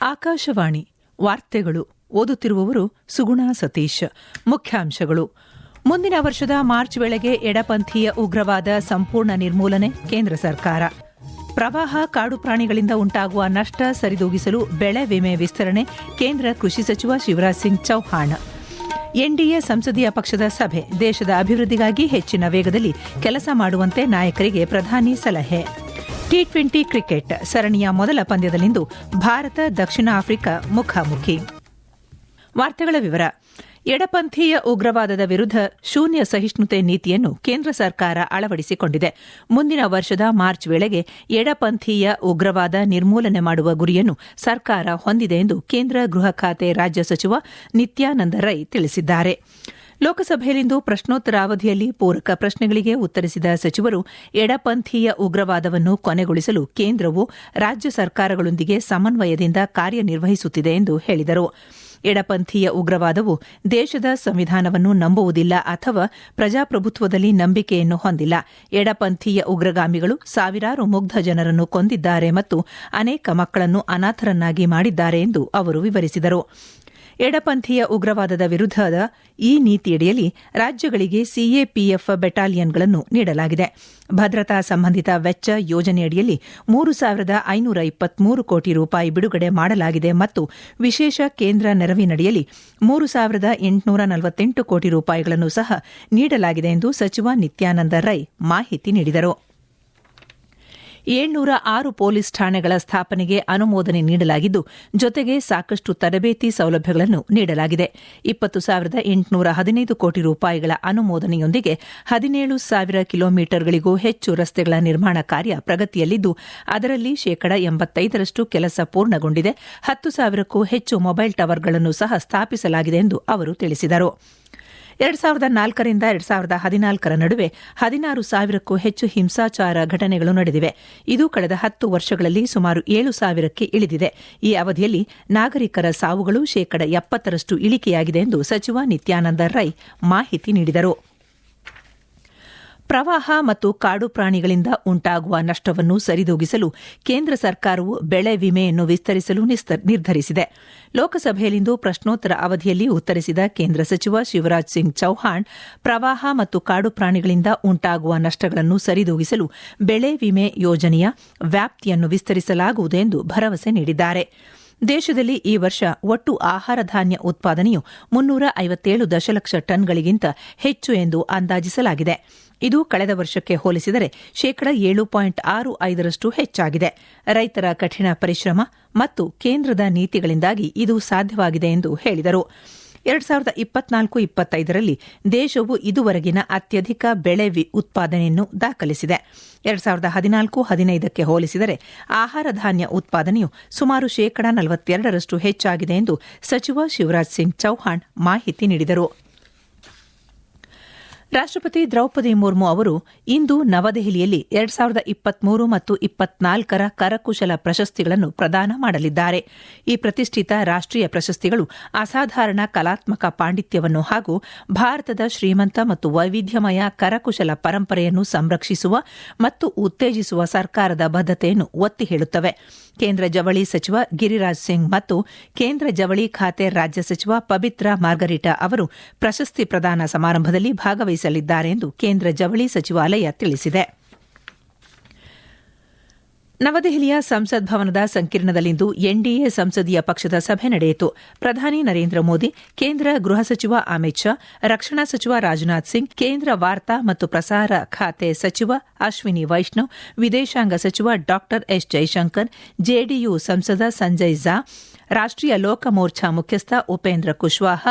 ಆಕಾಶವಾಣಿ ವಾರ್ತೆಗಳು ಓದುತ್ತಿರುವವರು ಸುಗುಣ ಸತೀಶ್. ಮುಖ್ಯಾಂಶಗಳು. ಮುಂದಿನ ವರ್ಷದ ಮಾರ್ಚ್ ವೇಳೆಗೆ ಎಡಪಂಥೀಯ ಉಗ್ರವಾದ ಸಂಪೂರ್ಣ ನಿರ್ಮೂಲನೆ ಕೇಂದ್ರ ಸರ್ಕಾರ. ಪ್ರವಾಹ, ಕಾಡು ಪ್ರಾಣಿಗಳಿಂದ ಉಂಟಾಗುವ ನಷ್ಟ ಸರಿದೂಗಿಸಲು ಬೆಳೆ ವಿಮೆ ವಿಸ್ತರಣೆ ಕೇಂದ್ರ ಕೃಷಿ ಸಚಿವ ಶಿವರಾಜ್ ಸಿಂಗ್ ಚೌಹಾಣ್. ಎನ್ಡಿಎ ಸಂಸದೀಯ ಪಕ್ಷದ ಸಭೆ. ದೇಶದ ಅಭಿವೃದ್ಧಿಗಾಗಿ ಹೆಚ್ಚಿನ ವೇಗದಲ್ಲಿ ಕೆಲಸ ಮಾಡುವಂತೆ ನಾಯಕರಿಗೆ ಪ್ರಧಾನಿ ಸಲಹೆ. ಟಿ ಟ್ವೆಂಟಿ ಕ್ರಿಕೆಟ್ ಸರಣಿಯ ಮೊದಲ ಪಂದ್ಯದಲ್ಲಿಂದು ಭಾರತ ದಕ್ಷಿಣ ಆಫ್ರಿಕಾ ಮುಖಾಮುಖಿ. ವಾರ್ತೆಗಳ ವಿವರ. ಎಡಪಂಥೀಯ ಉಗ್ರವಾದದ ವಿರುದ್ಧ ಶೂನ್ಯ ಸಹಿಷ್ಣುತೆ ನೀತಿಯನ್ನು ಕೇಂದ್ರ ಸರ್ಕಾರ ಅಳವಡಿಸಿಕೊಂಡಿದೆ. ಮುಂದಿನ ವರ್ಷದ ಮಾರ್ಚ್ ವೇಳೆಗೆ ಎಡಪಂಥೀಯ ಉಗ್ರವಾದ ನಿರ್ಮೂಲನೆ ಮಾಡುವ ಗುರಿಯನ್ನು ಸರ್ಕಾರ ಹೊಂದಿದೆ ಎಂದು ಕೇಂದ್ರ ಗೃಹ ಖಾತೆ ರಾಜ್ಯ ಸಚಿವ ನಿತ್ಯಾನಂದ ರೈ ತಿಳಿಸಿದ್ದಾರೆ. ಲೋಕಸಭೆಯಲ್ಲಿಂದು ಪ್ರಶ್ನೋತ್ತರ ಅವಧಿಯಲ್ಲಿ ಪೂರಕ ಪ್ರಶ್ನೆಗಳಿಗೆ ಉತ್ತರಿಸಿದ ಸಚಿವರು, ಎಡಪಂಥೀಯ ಉಗ್ರವಾದವನ್ನು ಕೊನೆಗೊಳಿಸಲು ಕೇಂದ್ರವು ರಾಜ್ಯ ಸರ್ಕಾರಗಳೊಂದಿಗೆ ಸಮನ್ವಯದಿಂದ ಕಾರ್ಯನಿರ್ವಹಿಸುತ್ತಿದೆ ಎಂದು ಹೇಳಿದರು. ಎಡಪಂಥೀಯ ಉಗ್ರವಾದವು ದೇಶದ ಸಂವಿಧಾನವನ್ನು ನಂಬುವುದಿಲ್ಲ ಅಥವಾ ಪ್ರಜಾಪ್ರಭುತ್ವದಲ್ಲಿ ನಂಬಿಕೆಯನ್ನು ಹೊಂದಿಲ್ಲ. ಎಡಪಂಥೀಯ ಉಗ್ರಗಾಮಿಗಳು ಸಾವಿರಾರು ಮುಗ್ಧ ಜನರನ್ನು ಕೊಂದಿದ್ದಾರೆ ಮತ್ತು ಅನೇಕ ಮಕ್ಕಳನ್ನು ಅನಾಥರನ್ನಾಗಿ ಮಾಡಿದ್ದಾರೆ ಎಂದು ಅವರು ವಿವರಿಸಿದರು. ಎಡಪಂಥೀಯ ಉಗ್ರವಾದದ ವಿರುದ್ಧದ ಈ ನೀತಿಯಡಿಯಲ್ಲಿ ರಾಜ್ಯಗಳಿಗೆ ಸಿಎಪಿಎಫ್ ಬೆಟಾಲಿಯನ್ಗಳನ್ನು ನೀಡಲಾಗಿದೆ. ಭದ್ರತಾ ಸಂಬಂಧಿತ ವೆಚ್ಚ ಯೋಜನೆಯಡಿಯಲ್ಲಿ ಮೂರು ಸಾವಿರದ ಐನೂರ ಇಪ್ಪತ್ಮೂರು ಕೋಟಿ ರೂಪಾಯಿ ಬಿಡುಗಡೆ ಮಾಡಲಾಗಿದೆ ಮತ್ತು ವಿಶೇಷ ಕೇಂದ್ರ ನೆರವಿನಡಿಯಲ್ಲಿ ಮೂರು ಸಾವಿರದ ಎಂಟುನೂರ ನಲವತ್ತೆಂಟು ಕೋಟಿ ರೂಪಾಯಿಗಳನ್ನು ಸಹ ನೀಡಲಾಗಿದೆ ಎಂದು ಸಚಿವ ನಿತ್ಯಾನಂದ ರೈ ಮಾಹಿತಿ ನೀಡಿದರು. ಏಳ್ನೂರ ಆರು ಪೊಲೀಸ್ ಠಾಣೆಗಳ ಸ್ಥಾಪನೆಗೆ ಅನುಮೋದನೆ ನೀಡಲಾಗಿದ್ದು, ಜೊತೆಗೆ ಸಾಕಷ್ಟು ತರಬೇತಿ ಸೌಲಭ್ಯಗಳನ್ನು ನೀಡಲಾಗಿದೆ. ಇಪ್ಪತ್ತು ಸಾವಿರದ ಎಂಟುನೂರ ಹದಿನೈದು ಕೋಟಿ ರೂಪಾಯಿಗಳ ಅನುಮೋದನೆಯೊಂದಿಗೆ ಹದಿನೇಳು ಸಾವಿರ ಕಿಲೋಮೀಟರ್ಗಳಿಗೂ ಹೆಚ್ಚು ರಸ್ತೆಗಳ ನಿರ್ಮಾಣ ಕಾರ್ಯ ಪ್ರಗತಿಯಲ್ಲಿದ್ದು, ಅದರಲ್ಲಿ ಶೇಕಡ ಎಂಬತ್ತೈದರಷ್ಟು ಕೆಲಸ ಪೂರ್ಣಗೊಂಡಿದೆ. ಹತ್ತು ಸಾವಿರಕ್ಕೂ ಹೆಚ್ಚು ಮೊಬೈಲ್ ಟವರ್ಗಳನ್ನು ಸಹ ಸ್ಥಾಪಿಸಲಾಗಿದೆ ಎಂದು ಅವರು ತಿಳಿಸಿದರು. ಎರಡು ಸಾವಿರದ ನಾಲ್ಕರಿಂದ ಎರಡ್ ಸಾವಿರದ ಹದಿನಾಲ್ಕರ ನಡುವೆ ಹದಿನಾರು ಸಾವಿರಕ್ಕೂ ಹೆಚ್ಚು ಹಿಂಸಾಚಾರ ಘಟನೆಗಳು ನಡೆದಿವೆ. ಇದು ಕಳೆದ ಹತ್ತು ವರ್ಷಗಳಲ್ಲಿ ಸುಮಾರು ಏಳು ಸಾವಿರಕ್ಕೆ ಇಳಿದಿದೆ. ಈ ಅವಧಿಯಲ್ಲಿ ನಾಗರಿಕರ ಸಾವುಗಳು ಶೇಕಡ ಎಪ್ಪತ್ತರಷ್ಟು ಇಳಿಕೆಯಾಗಿದೆ ಎಂದು ಸಚಿವ ನಿತ್ಯಾನಂದ ರೈ ಮಾಹಿತಿ ನೀಡಿದರು. ಪ್ರವಾಹ ಮತ್ತು ಕಾಡು ಪ್ರಾಣಿಗಳಿಂದ ಉಂಟಾಗುವ ನಷ್ಟವನ್ನು ಸರಿದೂಗಿಸಲು ಕೇಂದ್ರ ಸರ್ಕಾರವು ಬೆಳೆ ವಿಮೆಯನ್ನು ವಿಸ್ತರಿಸಲು ನಿರ್ಧರಿಸಿದೆ. ಲೋಕಸಭೆಯಲ್ಲಿಂದು ಪ್ರಶ್ನೋತ್ತರ ಅವಧಿಯಲ್ಲಿ ಉತ್ತರಿಸಿದ ಕೇಂದ್ರ ಸಚಿವ ಶಿವರಾಜ್ ಸಿಂಗ್ ಚೌಹಾಣ್, ಪ್ರವಾಹ ಮತ್ತು ಕಾಡು ಪ್ರಾಣಿಗಳಿಂದ ಉಂಟಾಗುವ ನಷ್ಟಗಳನ್ನು ಸರಿದೂಗಿಸಲು ಬೆಳೆ ವಿಮೆ ಯೋಜನೆಯ ವ್ಯಾಪ್ತಿಯನ್ನು ವಿಸ್ತರಿಸಲಾಗುವುದು ಎಂದು ಭರವಸೆ ನೀಡಿದ್ದಾರೆ. ದೇಶದಲ್ಲಿ ಈ ವರ್ಷ ಒಟ್ಟು ಆಹಾರ ಧಾನ್ಯ ಉತ್ಪಾದನೆಯು ಮುನ್ನೂರ ಐವತ್ತೇಳು ದಶಲಕ್ಷ ಟನ್ಗಳಿಗಿಂತ ಹೆಚ್ಚು ಎಂದು ಅಂದಾಜಿಸಲಾಗಿದೆ. ಇದು ಕಳೆದ ವರ್ಷಕ್ಕೆ ಹೋಲಿಸಿದರೆ ಶೇಕಡ ಏಳು ಪಾಯಿಂಟ್ ಆರು ಐದರಷ್ಟು ಹೆಚ್ಚಾಗಿದೆ. ರೈತರ ಕಠಿಣ ಪರಿಶ್ರಮ ಮತ್ತು ಕೇಂದ್ರದ ನೀತಿಗಳಿಂದಾಗಿ ಇದು ಸಾಧ್ಯವಾಗಿದೆ ಎಂದು ಹೇಳಿದರು. ಎರಡು ಸಾವಿರದ ಇಪ್ಪತ್ನಾಲ್ಕು ಇಪ್ಪತ್ತೈದರಲ್ಲಿ ದೇಶವು ಇದುವರೆಗಿನ ಅತ್ಯಧಿಕ ಬೆಳೆ ಉತ್ಪಾದನೆಯನ್ನು ದಾಖಲಿಸಿದೆ. ಎರಡು ಸಾವಿರದ ಹದಿನಾಲ್ಕು ಹದಿನೈದಕ್ಕೆ ಹೋಲಿಸಿದರೆ ಆಹಾರ ಧಾನ್ಯ ಉತ್ಪಾದನೆಯು ಸುಮಾರು ಶೇಕಡಾ ನಲವತ್ತೆರಡರಷ್ಟು ಹೆಚ್ಚಾಗಿದೆ ಎಂದು ಸಚಿವ ಶಿವರಾಜ್ ಸಿಂಗ್ ಚೌಹಾಣ್ ಮಾಹಿತಿ ನೀಡಿದರು. ರಾಷ್ಟಪತಿ ದ್ರೌಪದಿ ಮುರ್ಮು ಅವರು ಇಂದು ನವದೆಹಲಿಯಲ್ಲಿ ಎರಡ್ ಸಾವಿರದ ಇಪ್ಪತ್ಮೂರು ಮತ್ತು ಇಪ್ಪತ್ನಾಲ್ಕರ ಕರಕುಶಲ ಪ್ರಶಸ್ತಿಗಳನ್ನು ಪ್ರದಾನ ಮಾಡಲಿದ್ದಾರೆ. ಈ ಪ್ರತಿಷ್ಠಿತ ರಾಷ್ಟೀಯ ಪ್ರಶಸ್ತಿಗಳು ಅಸಾಧಾರಣ ಕಲಾತ್ಮಕ ಪಾಂಡಿತ್ಯವನ್ನು ಹಾಗೂ ಭಾರತದ ಶ್ರೀಮಂತ ಮತ್ತು ವೈವಿಧ್ಯಮಯ ಕರಕುಶಲ ಪರಂಪರೆಯನ್ನು ಸಂರಕ್ಷಿಸುವ ಮತ್ತು ಉತ್ತೇಜಿಸುವ ಸರ್ಕಾರದ ಬದ್ಧತೆಯನ್ನು ಒತ್ತಿ ಹೇಳುತ್ತವೆ. ಕೇಂದ್ರ ಜವಳಿ ಸಚಿವ ಗಿರಿರಾಜ್ ಸಿಂಗ್ ಮತ್ತು ಕೇಂದ್ರ ಜವಳಿ ಖಾತೆ ರಾಜ್ಯ ಸಚಿವ ಪವಿತ್ರ ಮಾರ್ಗರಿಟಾ ಅವರು ಪ್ರಶಸ್ತಿ ಪ್ರದಾನ ಸಮಾರಂಭದಲ್ಲಿ ಭಾಗವಹಿಸಲಿದ್ದಾರೆ. ಎಂದು ಕೇಂದ್ರ ಜವಳಿ ಸಚಿವಾಲಯ ತಿಳಿಸಿದೆ. ನವದೆಹಲಿಯ ಸಂಸತ್ ಭವನದ ಸಂಕೀರ್ಣದಲ್ಲಿಂದು ಎನ್ಡಿಎ ಸಂಸದೀಯ ಪಕ್ಷದ ಸಭೆ ನಡೆಯಿತು. ಪ್ರಧಾನಿ ನರೇಂದ್ರ ಮೋದಿ, ಕೇಂದ್ರ ಗೃಹ ಸಚಿವ ಅಮಿತ್ ಶಾ, ರಕ್ಷಣಾ ಸಚಿವ ರಾಜನಾಥ್ ಸಿಂಗ್, ಕೇಂದ್ರ ವಾರ್ತಾ ಮತ್ತು ಪ್ರಸಾರ ಖಾತೆ ಸಚಿವ ಅಶ್ವಿನಿ ವೈಷ್ಣವ್, ವಿದೇಶಾಂಗ ಸಚಿವ ಡಾ ಎಸ್ ಜೈಶಂಕರ್, ಜೆಡಿಯು ಸಂಸದ ಸಂಜಯ್ ಝಾ ರಾಷ್ಟೀಯ ಲೋಕ ಮೋರ್ಚಾ ಮುಖ್ಯಸ್ಥ ಉಪೇಂದ್ರ ಕುಶ್ವಾಹ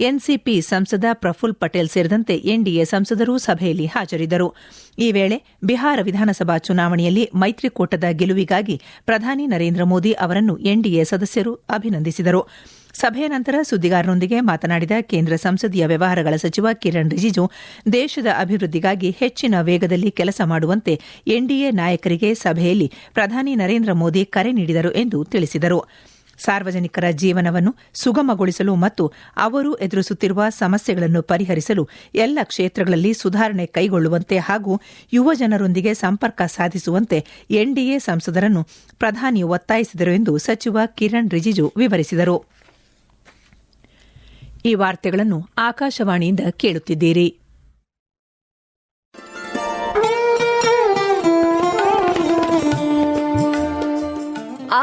ಎನ್ಸಿಪಿ ಸಂಸದ ಪ್ರಫುಲ್ ಪಟೇಲ್ ಸೇರಿದಂತೆ ಎನ್ಡಿಎ ಸಂಸದರು ಸಭೆಯಲ್ಲಿ ಹಾಜರಿದ್ದರು. ಈ ವೇಳೆ ಬಿಹಾರ ವಿಧಾನಸಭಾ ಚುನಾವಣೆಯಲ್ಲಿ ಮೈತ್ರಿಕೂಟದ ಗೆಲುವಿಗಾಗಿ ಪ್ರಧಾನಿ ನರೇಂದ್ರ ಮೋದಿ ಅವರನ್ನು ಎನ್ಡಿಎ ಸದಸ್ಯರು ಅಭಿನಂದಿಸಿದರು. ಸಭೆಯ ನಂತರ ಸುದ್ದಿಗಾರರೊಂದಿಗೆ ಮಾತನಾಡಿದ ಕೇಂದ್ರ ಸಂಸದೀಯ ವ್ಯವಹಾರಗಳ ಸಚಿವ ಕಿರಣ್ ರಿಜಿಜು, ದೇಶದ ಅಭಿವೃದ್ಧಿಗಾಗಿ ಹೆಚ್ಚಿನ ವೇಗದಲ್ಲಿ ಕೆಲಸ ಮಾಡುವಂತೆ ಎನ್ಡಿಎ ನಾಯಕರಿಗೆ ಸಭೆಯಲ್ಲಿ ಪ್ರಧಾನಿ ನರೇಂದ್ರ ಮೋದಿ ಕರೆ ನೀಡಿದರು ಎಂದು ತಿಳಿಸಿದರು. ಸಾರ್ವಜನಿಕರ ಜೀವನವನ್ನು ಸುಗಮಗೊಳಿಸಲು ಮತ್ತು ಅವರು ಎದುರಿಸುತ್ತಿರುವ ಸಮಸ್ಯೆಗಳನ್ನು ಪರಿಹರಿಸಲು ಎಲ್ಲ ಕ್ಷೇತ್ರಗಳಲ್ಲಿ ಸುಧಾರಣೆ ಕೈಗೊಳ್ಳುವಂತೆ ಹಾಗೂ ಯುವ ಜನರೊಂದಿಗೆ ಸಂಪರ್ಕ ಸಾಧಿಸುವಂತೆ ಎನ್ಡಿಎ ಸಂಸದರನ್ನು ಪ್ರಧಾನಿ ಒತ್ತಾಯಿಸಿದರು ಎಂದು ಸಚಿವ ಕಿರಣ್ ರಿಜಿಜು ವಿವರಿಸಿದರು. ಈ ವಾರ್ತೆಗಳನ್ನು ಆಕಾಶವಾಣಿಯಿಂದ ಕೇಳುತ್ತಿದ್ದೀರಿ.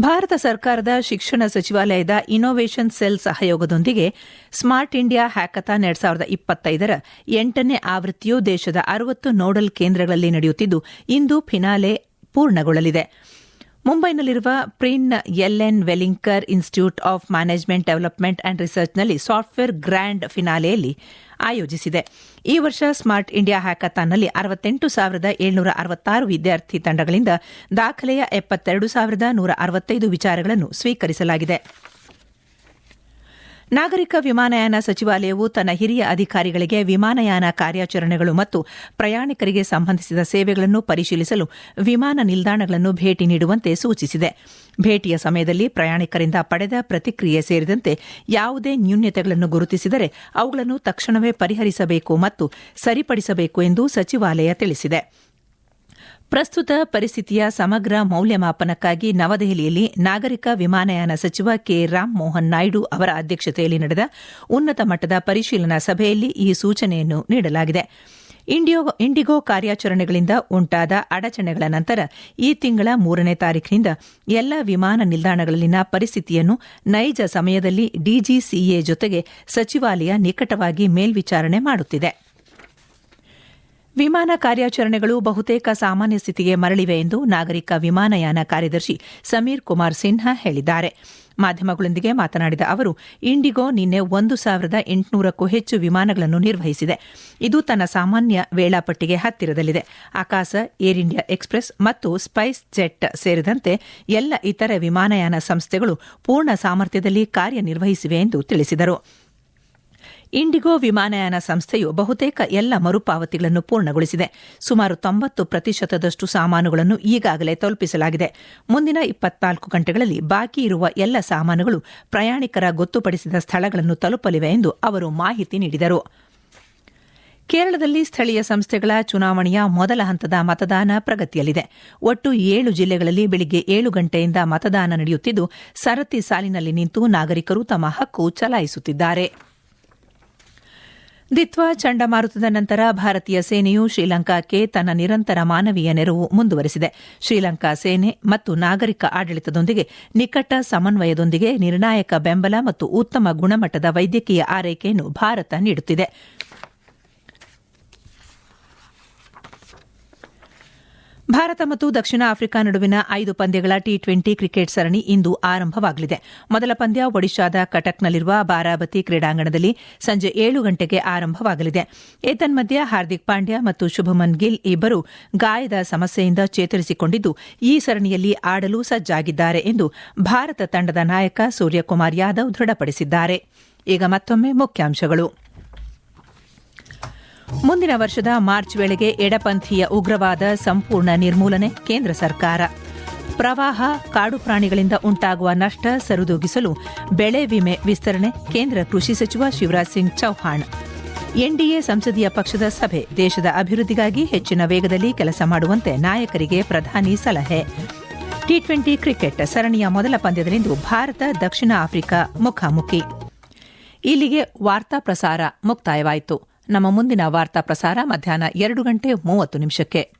ಭಾರತ ಸರ್ಕಾರದ ಶಿಕ್ಷಣ ಸಚಿವಾಲಯದ ಇನ್ನೋವೇಷನ್ ಸೆಲ್ ಸಹಯೋಗದೊಂದಿಗೆ ಸ್ಮಾರ್ಟ್ ಇಂಡಿಯಾ ಹ್ಯಾಕಥಾನ್ ಎರಡ್ ಸಾವಿರದ ಇಪ್ಪತ್ತೈದರ ಎಂಟನೇ ಆವೃತ್ತಿಯು ದೇಶದ ಅರವತ್ತು ನೋಡಲ್ ಕೇಂದ್ರಗಳಲ್ಲಿ ನಡೆಯುತ್ತಿದ್ದು, ಇಂದು ಫಿನಾಲೆ ಪೂರ್ಣಗೊಳ್ಳಲಿದೆ. ಮುಂಬೈನಲ್ಲಿರುವ prin LN Welingkar institute of management development and ರಿಸರ್ಚ್ನಲ್ಲಿ software grand ಫಿನಾಲೆಯಲ್ಲಿ ಆಯೋಜಿಸಿದೆ. ಈ ವರ್ಷ ಸ್ಮಾರ್ಟ್ ಇಂಡಿಯಾ ಹ್ಯಾಕಥಾನ್ನಲ್ಲಿ ಅರವತ್ತೆಂಟು ಸಾವಿರದ ಏಳ್ನೂರ ಅರವತ್ತಾರು ವಿದ್ಯಾರ್ಥಿ ತಂಡಗಳಿಂದ ದಾಖಲೆಯ ಎಪ್ಪತ್ತೆರಡು ಸಾವಿರದ ನೂರ ಅರವತ್ತೈದು ವಿಚಾರಗಳನ್ನು ಸ್ವೀಕರಿಸಲಾಗಿದೆ. ನಾಗರಿಕ ವಿಮಾನಯಾನ ಸಚಿವಾಲಯವು ತನ್ನ ಹಿರಿಯ ಅಧಿಕಾರಿಗಳಿಗೆ ವಿಮಾನಯಾನ ಕಾರ್ಯಾಚರಣೆಗಳು ಮತ್ತು ಪ್ರಯಾಣಿಕರಿಗೆ ಸಂಬಂಧಿಸಿದ ಸೇವೆಗಳನ್ನು ಪರಿಶೀಲಿಸಲು ವಿಮಾನ ನಿಲ್ದಾಣಗಳನ್ನು ಭೇಟಿ ನೀಡುವಂತೆ ಸೂಚಿಸಿದೆ. ಭೇಟಿಯ ಸಮಯದಲ್ಲಿ ಪ್ರಯಾಣಿಕರಿಂದ ಪಡೆದ ಪ್ರತಿಕ್ರಿಯೆ ಸೇರಿದಂತೆ ಯಾವುದೇ ನ್ಯೂನ್ಯತೆಗಳನ್ನು ಗುರುತಿಸಿದರೆ ಅವುಗಳನ್ನು ತಕ್ಷಣವೇ ಪರಿಹರಿಸಬೇಕು ಮತ್ತು ಸರಿಪಡಿಸಬೇಕು ಎಂದು ಸಚಿವಾಲಯ ತಿಳಿಸಿದೆ. ಪ್ರಸ್ತುತ ಪರಿಸ್ಥಿತಿಯ ಸಮಗ್ರ ಮೌಲ್ಯಮಾಪನಕ್ಕಾಗಿ ನವದೆಹಲಿಯಲ್ಲಿ ನಾಗರಿಕ ವಿಮಾನಯಾನ ಸಚಿವ ಕೆ. ರಾಮ್ ಮೋಹನ್ ನಾಯ್ಡು ಅವರ ಅಧ್ಯಕ್ಷತೆಯಲ್ಲಿ ನಡೆದ ಉನ್ನತ ಮಟ್ಟದ ಪರಿಶೀಲನಾ ಸಭೆಯಲ್ಲಿ ಈ ಸೂಚನೆಯನ್ನು ನೀಡಲಾಗಿದೆ. ಇಂಡಿಗೋ ಕಾರ್ಯಾಚರಣೆಗಳಿಂದ ಉಂಟಾದ ಅಡಚಣೆಗಳ ನಂತರ ಈ ತಿಂಗಳ ಮೂರನೇ ತಾರೀಖಿನಿಂದ ಎಲ್ಲ ವಿಮಾನ ನಿಲ್ದಾಣಗಳಲ್ಲಿನ ಪರಿಸ್ಥಿತಿಯನ್ನು ನೈಜ ಸಮಯದಲ್ಲಿ ಡಿಜಿಸಿಎ ಜೊತೆಗೆ ಸಚಿವಾಲಯ ನಿಕಟವಾಗಿ ಮೇಲ್ವಿಚಾರಣೆ ಮಾಡುತ್ತಿದೆ. ವಿಮಾನ ಕಾರ್ಯಾಚರಣೆಗಳು ಬಹುತೇಕ ಸಾಮಾನ್ಯ ಸ್ಥಿತಿಗೆ ಮರಳಿವೆ ಎಂದು ನಾಗರಿಕ ವಿಮಾನಯಾನ ಕಾರ್ಯದರ್ಶಿ ಸಮೀರ್ ಕುಮಾರ್ ಸಿನ್ಹಾ ಹೇಳಿದ್ದಾರೆ. ಮಾಧ್ಯಮಗಳೊಂದಿಗೆ ಮಾತನಾಡಿದ ಅವರು, ಇಂಡಿಗೋ ನಿನ್ನೆ ಒಂದು ಸಾವಿರದ ಎಂಟುನೂರಕ್ಕೂ ಹೆಚ್ಚು ವಿಮಾನಗಳನ್ನು ನಿರ್ವಹಿಸಿದೆ. ಇದು ತನ್ನ ಸಾಮಾನ್ಯ ವೇಳಾಪಟ್ಟಿಗೆ ಹತ್ತಿರದಲ್ಲಿದೆ. ಆಕಾಶ, ಏರ್ ಇಂಡಿಯಾ ಎಕ್ಸ್ಪ್ರೆಸ್ ಮತ್ತು ಸ್ಪೈಸ್ ಜೆಟ್ ಸೇರಿದಂತೆ ಎಲ್ಲ ಇತರ ವಿಮಾನಯಾನ ಸಂಸ್ಥೆಗಳು ಪೂರ್ಣ ಸಾಮರ್ಥ್ಯದಲ್ಲಿ ಕಾರ್ಯನಿರ್ವಹಿಸಿವೆ ಎಂದು ತಿಳಿಸಿದರು. ಇಂಡಿಗೋ ವಿಮಾನಯಾನ ಸಂಸ್ಥೆಯು ಬಹುತೇಕ ಎಲ್ಲ ಮರುಪಾವತಿಗಳನ್ನು ಪೂರ್ಣಗೊಳಿಸಿದೆ. ಸುಮಾರು ತೊಂಬತ್ತು ಪ್ರತಿಶತದಷ್ಟು ಸಾಮಾನುಗಳನ್ನು ಈಗಾಗಲೇ ತಲುಪಿಸಲಾಗಿದೆ. ಮುಂದಿನ ಇಪ್ಪತ್ನಾಲ್ಕು ಗಂಟೆಗಳಲ್ಲಿ ಬಾಕಿ ಇರುವ ಎಲ್ಲ ಸಾಮಾನುಗಳು ಪ್ರಯಾಣಿಕರ ಗೊತ್ತುಪಡಿಸಿದ ಸ್ಥಳಗಳನ್ನು ತಲುಪಲಿವೆ ಎಂದು ಅವರು ಮಾಹಿತಿ ನೀಡಿದರು. ಕೇರಳದಲ್ಲಿ ಸ್ಥಳೀಯ ಸಂಸ್ಥೆಗಳ ಚುನಾವಣೆಯ ಮೊದಲ ಹಂತದ ಮತದಾನ ಪ್ರಗತಿಯಲ್ಲಿದೆ. ಒಟ್ಟು ಏಳು ಜಿಲ್ಲೆಗಳಲ್ಲಿ ಬೆಳಗ್ಗೆ ಏಳು ಗಂಟೆಯಿಂದ ಮತದಾನ ನಡೆಯುತ್ತಿದ್ದು, ಸರತಿ ಸಾಲಿನಲ್ಲಿ ನಿಂತು ನಾಗರಿಕರು ತಮ್ಮ ಹಕ್ಕು ಚಲಾಯಿಸುತ್ತಿದ್ದಾರೆ. ದಿತ್ವಾ ಚಂಡಮಾರುತದ ನಂತರ ಭಾರತೀಯ ಸೇನೆಯು ಶ್ರೀಲಂಕಾಕ್ಕೆ ತನ್ನ ನಿರಂತರ ಮಾನವೀಯ ನೆರವು ಮುಂದುವರೆಸಿದೆ. ಶ್ರೀಲಂಕಾ ಸೇನೆ ಮತ್ತು ನಾಗರಿಕ ಆಡಳಿತದೊಂದಿಗೆ ನಿಕಟ ಸಮನ್ವಯದೊಂದಿಗೆ ನಿರ್ಣಾಯಕ ಬೆಂಬಲ ಮತ್ತು ಉತ್ತಮ ಗುಣಮಟ್ಟದ ವೈದ್ಯಕೀಯ ಆರೈಕೆಯನ್ನು ಭಾರತ ನೀಡುತ್ತಿದೆ. ಭಾರತ ಮತ್ತು ದಕ್ಷಿಣ ಆಫ್ರಿಕಾ ನಡುವಿನ ಐದು ಪಂದ್ಯಗಳ ಟಿ ಟ್ವೆಂಟಿ ಕ್ರಿಕೆಟ್ ಸರಣಿ ಇಂದು ಆರಂಭವಾಗಲಿದೆ. ಮೊದಲ ಪಂದ್ಯ ಒಡಿಶಾದ ಕಟಕ್ನಲ್ಲಿರುವ ಬಾರಾಬತಿ ಕ್ರೀಡಾಂಗಣದಲ್ಲಿ ಸಂಜೆ ಏಳು ಗಂಟೆಗೆ ಆರಂಭವಾಗಲಿದೆ. ಏತನ್ಮಧ್ಯೆ ಹಾರ್ದಿಕ್ ಪಾಂಡ್ಯ ಮತ್ತು ಶುಭಮನ್ ಗಿಲ್ ಇಬ್ಬರು ಗಾಯದ ಸಮಸ್ಯೆಯಿಂದ ಚೇತರಿಸಿಕೊಂಡಿದ್ದು, ಈ ಸರಣಿಯಲ್ಲಿ ಆಡಲು ಸಜ್ಜಾಗಿದ್ದಾರೆ ಎಂದು ಭಾರತ ತಂಡದ ನಾಯಕ ಸೂರ್ಯಕುಮಾರ್ ಯಾದವ್ ದೃಢಪಡಿಸಿದ್ದಾರೆ. ಈಗ ಮತ್ತೊಮ್ಮೆ ಮುಖ್ಯಾಂಶಗಳು. ಮುಂದಿನ ವರ್ಷದ ಮಾರ್ಚ್ ವೇಳೆಗೆ ಎಡಪಂಥೀಯ ಉಗ್ರವಾದ ಸಂಪೂರ್ಣ ನಿರ್ಮೂಲನೆ ಕೇಂದ್ರ ಸರ್ಕಾರ. ಪ್ರವಾಹ, ಕಾಡು ಪ್ರಾಣಿಗಳಿಂದ ಉಂಟಾಗುವ ನಷ್ಟ ಸರಿದೂಗಿಸಲು ಬೆಳೆ ವಿಮೆ ವಿಸ್ತರಣೆ ಕೇಂದ್ರ ಕೃಷಿ ಸಚಿವ ಶಿವರಾಜ್ ಸಿಂಗ್ ಚೌಹಾಣ್. ಎನ್ಡಿಎ ಸಂಸದೀಯ ಪಕ್ಷದ ಸಭೆ ದೇಶದ ಅಭಿವೃದ್ಧಿಗಾಗಿ ಹೆಚ್ಚಿನ ವೇಗದಲ್ಲಿ ಕೆಲಸ ಮಾಡುವಂತೆ ನಾಯಕರಿಗೆ ಪ್ರಧಾನಿ ಸಲಹೆ. ಟಿ ಟ್ವೆಂಟಿ ಕ್ರಿಕೆಟ್ ಸರಣಿಯ ಮೊದಲ ಪಂದ್ಯದಲ್ಲಿಂದು ಭಾರತ ದಕ್ಷಿಣ ಆಫ್ರಿಕಾ ಮುಖಾಮುಖಿ. ಇಲ್ಲಿಗೆ ವಾರ್ತಾ ಪ್ರಸಾರ ಮುಕ್ತಾಯವಾಯಿತು. ನಮ್ಮ ಮುಂದಿನ ವಾರ್ತಾ ಪ್ರಸಾರ ಮಧ್ಯಾಹ್ನ ಎರಡು ಗಂಟೆ ಮೂವತ್ತು ನಿಮಿಷಕ್ಕೆ.